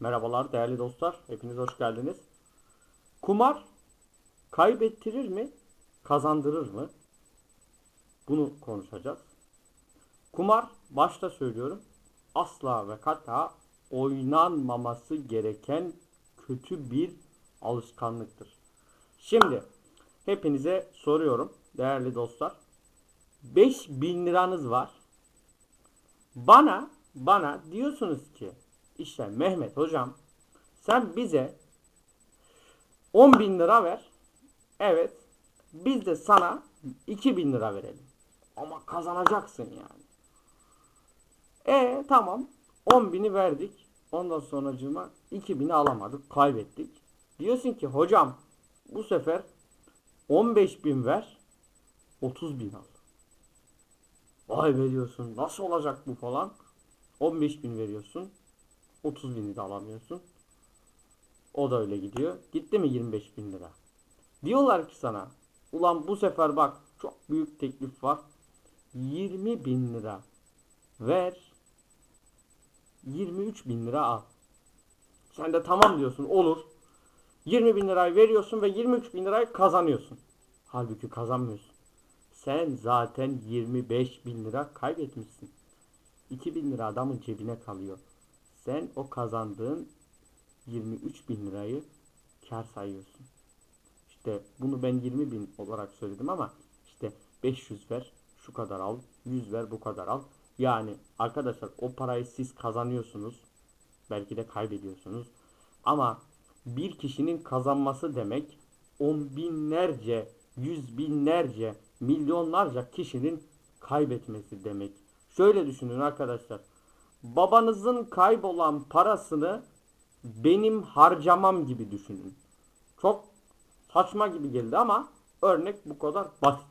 Merhabalar değerli dostlar. Hepiniz hoş geldiniz. Kumar kaybettirir mi? Kazandırır mı? Bunu konuşacağız. Kumar başta söylüyorum asla ve kata oynanmaması gereken kötü bir alışkanlıktır. Şimdi hepinize soruyorum değerli dostlar. 5000 liranız var. Bana bana diyorsunuz ki işte Mehmet hocam sen bize 10 bin lira ver. Evet. Biz de sana 2000 lira verelim. Ama kazanacaksın yani. E tamam. 10 bini verdik. Ondan sonracığıma 2000'i alamadık. Kaybettik. Diyorsun ki hocam bu sefer 15 bin ver. 30 bin al. Vay be diyorsun. Nasıl olacak bu falan. 15 bin veriyorsun. 30 bini de alamıyorsun. O da öyle gidiyor. Gitti mi 25 bin lira? Diyorlar ki sana ulan bu sefer bak çok büyük teklif var. 20 bin lira ver. 23 bin lira al. Sen de tamam diyorsun olur. 20 bin lirayı veriyorsun ve 23 bin lirayı kazanıyorsun. Halbuki kazanmıyorsun. Sen zaten 25 bin lira kaybetmişsin. 2 bin lira adamın cebine kalıyor. Sen o kazandığın 23 bin lirayı kar sayıyorsun. İşte bunu ben 20 bin olarak söyledim ama işte 500 ver şu kadar al, 100 ver bu kadar al. Yani arkadaşlar o parayı siz kazanıyorsunuz. Belki de kaybediyorsunuz. Ama bir kişinin kazanması demek on binlerce, yüz binlerce, milyonlarca kişinin kaybetmesi demek. Şöyle düşünün arkadaşlar. Babanızın kaybolan parasını benim harcamam gibi düşünün. Çok saçma gibi geldi ama örnek bu kadar basit.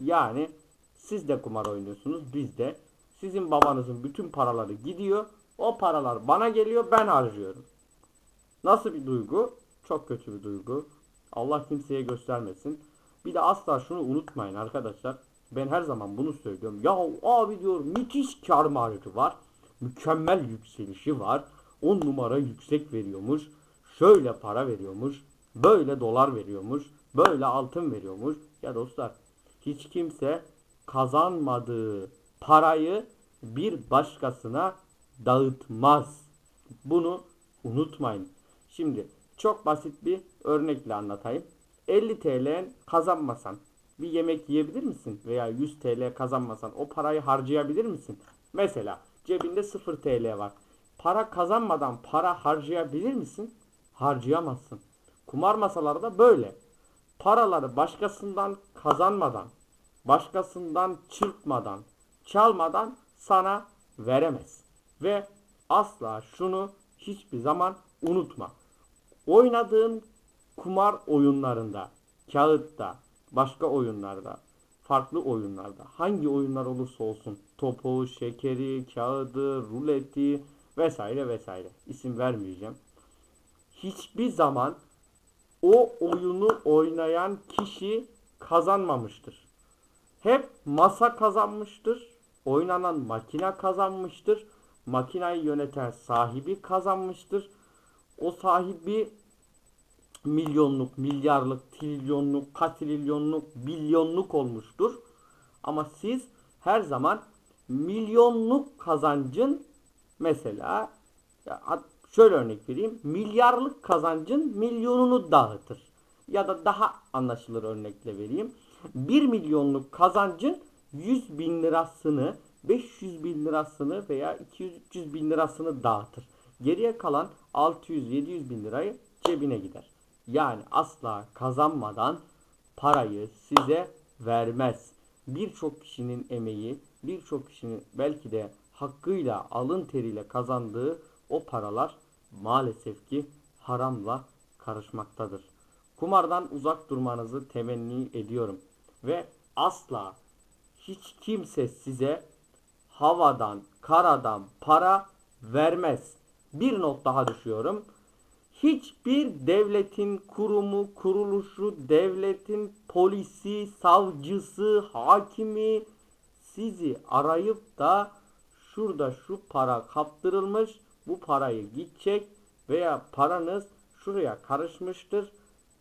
Yani siz de kumar oynuyorsunuz, biz de. Sizin babanızın bütün paraları gidiyor. O paralar bana geliyor, ben harcıyorum. Nasıl bir duygu? Çok kötü bir duygu. Allah kimseye göstermesin. Bir de asla şunu unutmayın arkadaşlar. Ben her zaman bunu söylüyorum. Ya abi diyor müthiş kar marjı var. Mükemmel yükselişi var. 10 numara yüksek veriyormuş. Şöyle para veriyormuş. Böyle dolar veriyormuş. Böyle altın veriyormuş. Ya dostlar hiç kimse kazanmadığı parayı bir başkasına dağıtmaz. Bunu unutmayın. Şimdi çok basit bir örnekle anlatayım. 50 TL kazanmasan bir yemek yiyebilir misin? Veya 100 TL kazanmasan o parayı harcayabilir misin? Mesela cebinde 0 TL var. Para kazanmadan para harcayabilir misin? Harcayamazsın. Kumar masaları da böyle. Paraları başkasından kazanmadan, başkasından çırpmadan, çalmadan sana veremez. Ve asla şunu hiçbir zaman unutma. Oynadığın kumar oyunlarında, kağıtta, başka oyunlarda, farklı oyunlarda, hangi oyunlar olursa olsun, topu, şekeri, kağıdı, ruleti vesaire vesaire isim vermeyeceğim. Hiçbir zaman o oyunu oynayan kişi kazanmamıştır. Hep masa kazanmıştır. Oynanan makine kazanmıştır. Makinayı yöneten sahibi kazanmıştır. O sahibi milyonluk, milyarlık, trilyonluk, katrilyonluk, milyonluk olmuştur. Ama siz her zaman milyonluk kazancın mesela şöyle örnek vereyim. Milyarlık kazancın milyonunu dağıtır. Ya da daha anlaşılır örnekle vereyim. 1 milyonluk kazancın 100 bin lirasını 500 bin lirasını veya 200-300 bin lirasını dağıtır. Geriye kalan 600-700 bin lirayı cebine gider. Yani asla kazanmadan parayı size vermez. Birçok kişinin emeği, birçok kişinin belki de hakkıyla, alın teriyle kazandığı o paralar maalesef ki haramla karışmaktadır. Kumardan uzak durmanızı temenni ediyorum ve asla hiç kimse size havadan, karadan para vermez. Bir not daha düşüyorum. Hiçbir devletin kurumu, kuruluşu, devletin polisi, savcısı, hakimi sizi arayıp da şurada şu para kaptırılmış, bu parayı gidecek, veya paranız şuraya karışmıştır.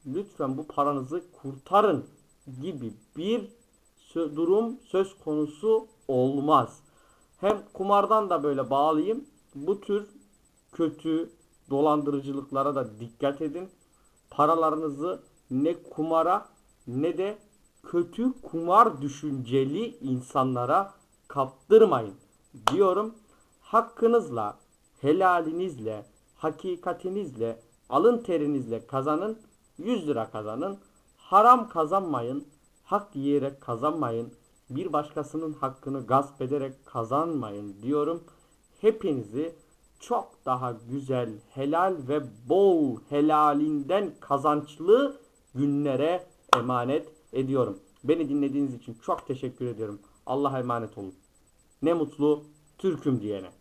Lütfen bu paranızı kurtarın gibi bir durum söz konusu olmaz. Hem kumardan da böyle bağlayayım. Bu tür kötü dolandırıcılıklara da dikkat edin. Paralarınızı ne kumara ne de kötü kumar düşünceli insanlara kaptırmayın diyorum. Hakkınızla, helalinizle, hakikatinizle, alın terinizle kazanın. 100 lira kazanın. Haram kazanmayın. Hak yiyerek kazanmayın. Bir başkasının hakkını gasp ederek kazanmayın diyorum. Hepinizi çok daha güzel, helal ve bol helalinden kazançlı günlere emanet ediyorum. Beni dinlediğiniz için çok teşekkür ediyorum. Allah'a emanet olun. Ne mutlu Türk'üm diyene.